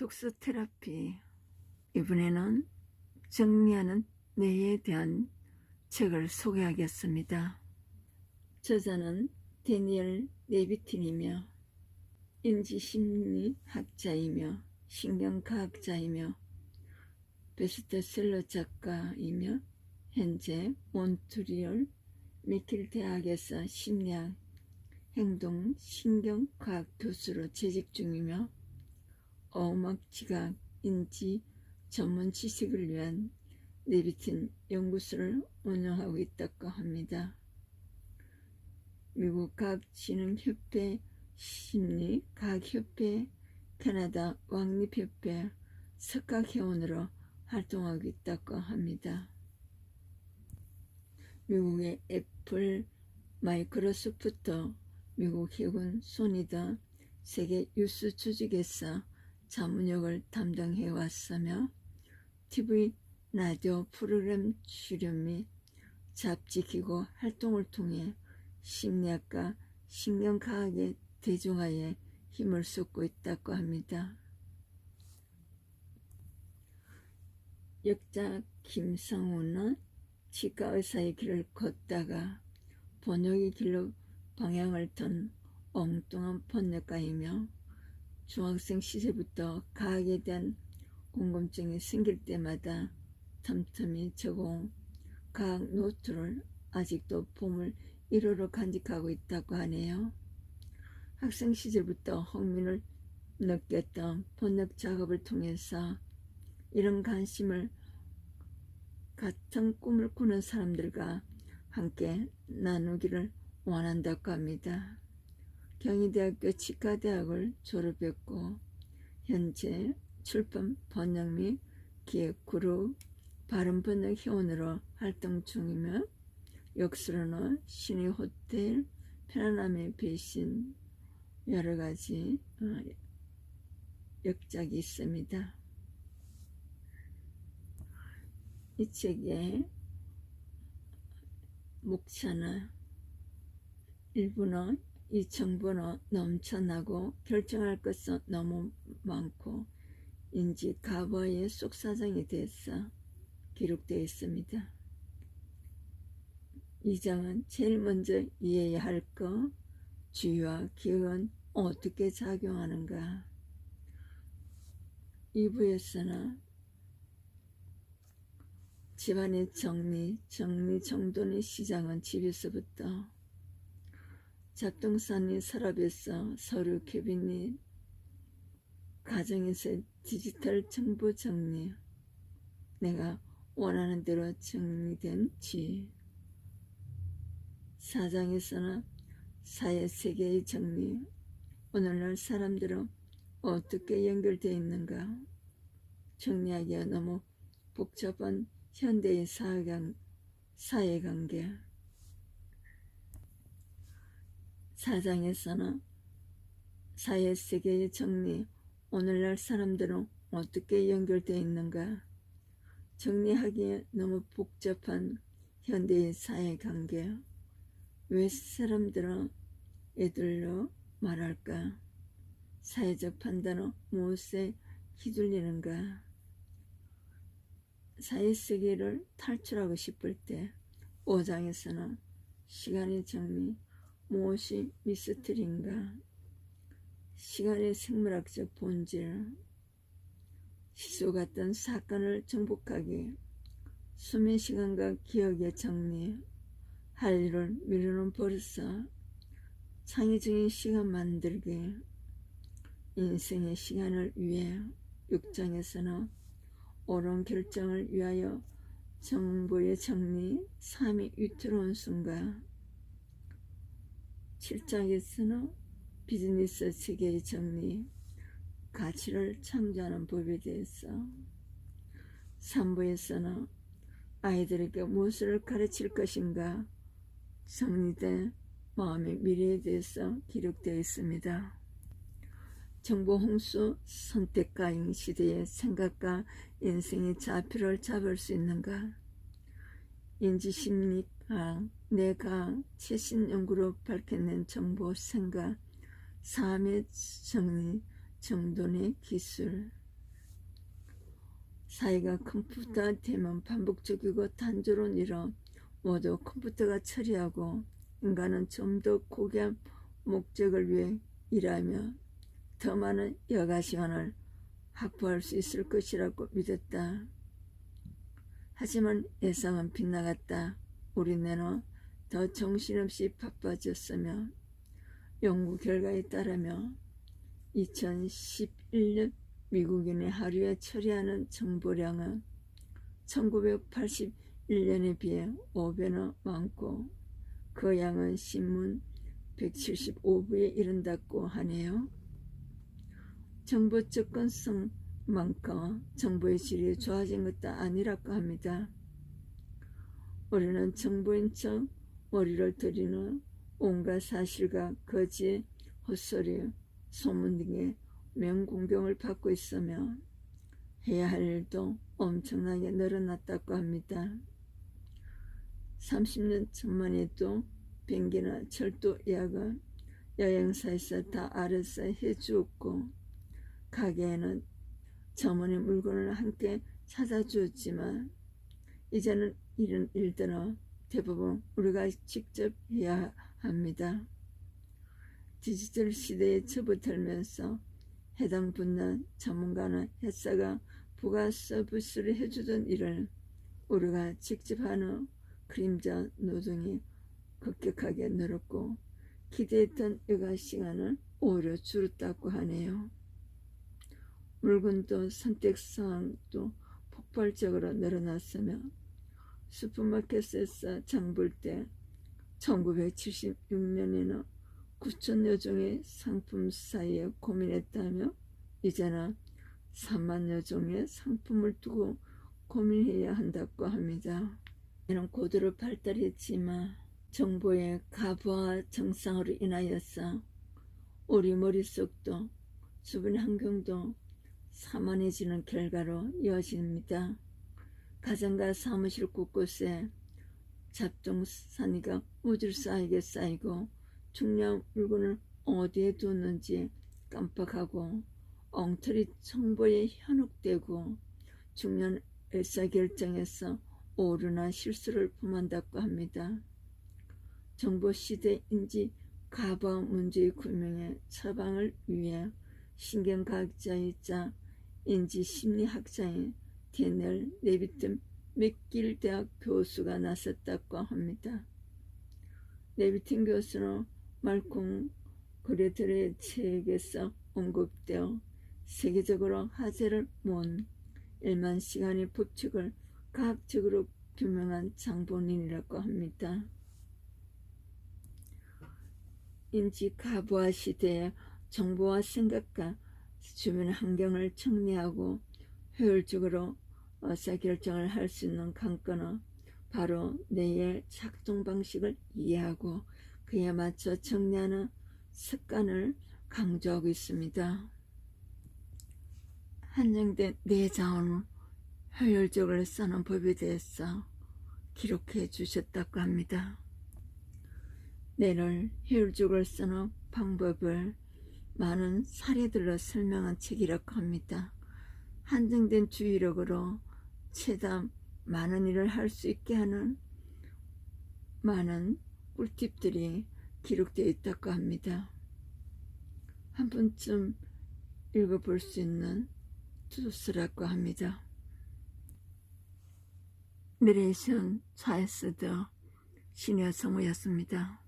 독서 테라피 이번에는 정리하는 뇌에 대한 책을 소개하겠습니다. 저자는 데니엘 네비틴이며 인지심리학자이며 신경과학자이며 베스트셀러 작가이며 현재 몬트리올 미킬 대학에서 심리학 행동 신경과학 교수로 재직 중이며 어음악 지각 인지 전문 지식을 위한 네비틴 연구소를 운영하고 있다고 합니다. 미국 과학진흥협회 심리과학협회 캐나다 왕립협회 석학회원으로 활동하고 있다고 합니다. 미국의 애플, 마이크로소프트, 미국 해군, 소니 등 세계 유수 조직에서 자문역을 담당해 왔으며 TV, 라디오 프로그램 출연 및 잡지 기고 활동을 통해 심리학과 신경과학의 대중화에 힘을 쏟고 있다고 합니다. 역자 김성우는 치과의사의 길을 걷다가 번역의 길로 방향을 턴 엉뚱한 번역가이며 중학생 시절부터 과학에 대한 궁금증이 생길 때마다 틈틈이 적어온 과학 노트를 아직도 봄을 1호로 간직하고 있다고 하네요. 학생 시절부터 흥미를 느꼈던 번역 작업을 통해서 이런 관심을 같은 꿈을 꾸는 사람들과 함께 나누기를 원한다고 합니다. 경희대학교 치과대학을 졸업했고 현재 출판 번역 및 기획 그룹 발음번역 회원으로 활동 중이며 역수로는 신의 호텔, 편안함의 배신 여러 가지 어, 역작이 있습니다. 이 책의 목차는 일부는 이 정보는 넘쳐나고 결정할 것은 너무 많고 인지 과거의 속사정에 대해서 기록되어 있습니다. 이 장은 제일 먼저 이해해야 할 것, 주의와 기억은 어떻게 작용하는가. 2부에서는 집안의 정리, 정리 정돈의 시작은 집에서부터 잡동사니 서랍에서 서류 캐비닛, 가정에서 디지털 정보 정리, 내가 원하는 대로 정리된 지, 사장에서는 사회 세계의 정리, 오늘날 사람들은 어떻게 연결되어 있는가, 정리하기가 너무 복잡한 현대의 사회관, 사회관계, 사장에서는 사회 세계의 정리, 오늘날 사람들은 어떻게 연결되어 있는가, 정리하기에 너무 복잡한 현대의 사회관계, 왜 사람들은 애들로 말할까, 사회적 판단은 무엇에 휘둘리는가, 사회 세계를 탈출하고 싶을 때 5장에서는 시간의 정리, 무엇이 미스터리인가, 시간의 생물학적 본질, 시소 같은 사건을 정복하기, 수면 시간과 기억의 정리, 할 일을 미루는 버릇서 창의적인 시간 만들기, 인생의 시간을 위해 6장에서는 옳은 결정을 위하여 정보의 정리, 삶이 위태로운 순간 7장에서는 비즈니스 세계의 정리, 가치를 창조하는 법에 대해서 3부에서는 아이들에게 무엇을 가르칠 것인가 정리된 마음의 미래에 대해서 기록되어 있습니다. 정보 홍수 선택가인 시대의 생각과 인생의 좌표를 잡을 수 있는가? 인지심리 학, 내가 최신 연구로 밝혀낸 정보 생각, 삶의 정리, 정돈의 기술 사이가 컴퓨터 되면 반복적이고 단조로운 일은 모두 컴퓨터가 처리하고 인간은 좀 더 고귀한 목적을 위해 일하며 더 많은 여가 시간을 확보할 수 있을 것이라고 믿었다. 하지만 예상은 빗나갔다. 우리네는 더 정신없이 바빠졌으며 연구 결과에 따르며 2011년 미국인의 하루에 처리하는 정보량은 1981년에 비해 5배나 많고 그 양은 신문 175부에 이른다고 하네요. 정보 접근성만큼 정보의 질이 좋아진 것도 아니라고 합니다. 우리는 정보인 척 머리를 들이는 온갖 사실과 거짓, 헛소리, 소문 등의 맹공병을 받고 있으며 해야 할 일도 엄청나게 늘어났다고 합니다. 30년 전만 해도 비행기나 철도 예약은 여행사에서 다 알아서 해주었고 가게에는 점원의 물건을 함께 찾아주었지만 이제는 이런 일들은 대부분 우리가 직접 해야 합니다. 디지털 시대에 접어들면서 해당 분야 전문가나 회사가 부가 서비스를 해주던 일을 우리가 직접 하는 그림자 노동이 급격하게 늘었고 기대했던 여가 시간은 오히려 줄었다고 하네요. 물건도 선택사항도 폭발적으로 늘어났으며 슈퍼마켓에서 장볼 때 1976년에는 9천여 종의 상품 사이에 고민했다며 이제는 3만여 종의 상품을 두고 고민해야 한다고 합니다. 이는 고도로 발달했지만 정보의 가부와 정상으로 인하여서 우리 머릿속도 주변 환경도 사만해지는 결과로 이어집니다. 가정과 사무실 곳곳에 잡동사니가 무질서하게 쌓이고 중요한 물건을 어디에 뒀는지 깜빡하고 엉터리 정보에 현혹되고 중요한 의사결정에서 오류나 실수를 범한다고 합니다. 정보시대인지 가봐 문제의 구명에 처방을 위해 신경과학자이자 인지심리학자인 데넬 네비튼 맥길 대학 교수가 나섰다고 합니다. 네비튼 교수는 말콩 그레들의 책에서 언급되어 세계적으로 화제를 모은 1만 시간의 법칙을 과학적으로 규명한 장본인이라고 합니다. 인지 가부화 시대에 정보와 생각과 주변 환경을 정리하고 효율적으로 의사결정을 할 수 있는 관건은 바로 뇌의 작동 방식을 이해하고 그에 맞춰 정리하는 습관을 강조하고 있습니다. 한정된 뇌 자원을 효율적으로 쓰는 법에 대해서 기록해 주셨다고 합니다. 뇌를 효율적으로 쓰는 방법을 많은 사례들로 설명한 책이라고 합니다. 한정된 주의력으로 최다 많은 일을 할 수 있게 하는 많은 꿀팁들이 기록되어 있다고 합니다. 한 번쯤 읽어볼 수 있는 소스라고 합니다. 내레이션 차에스더 신여 성우였습니다.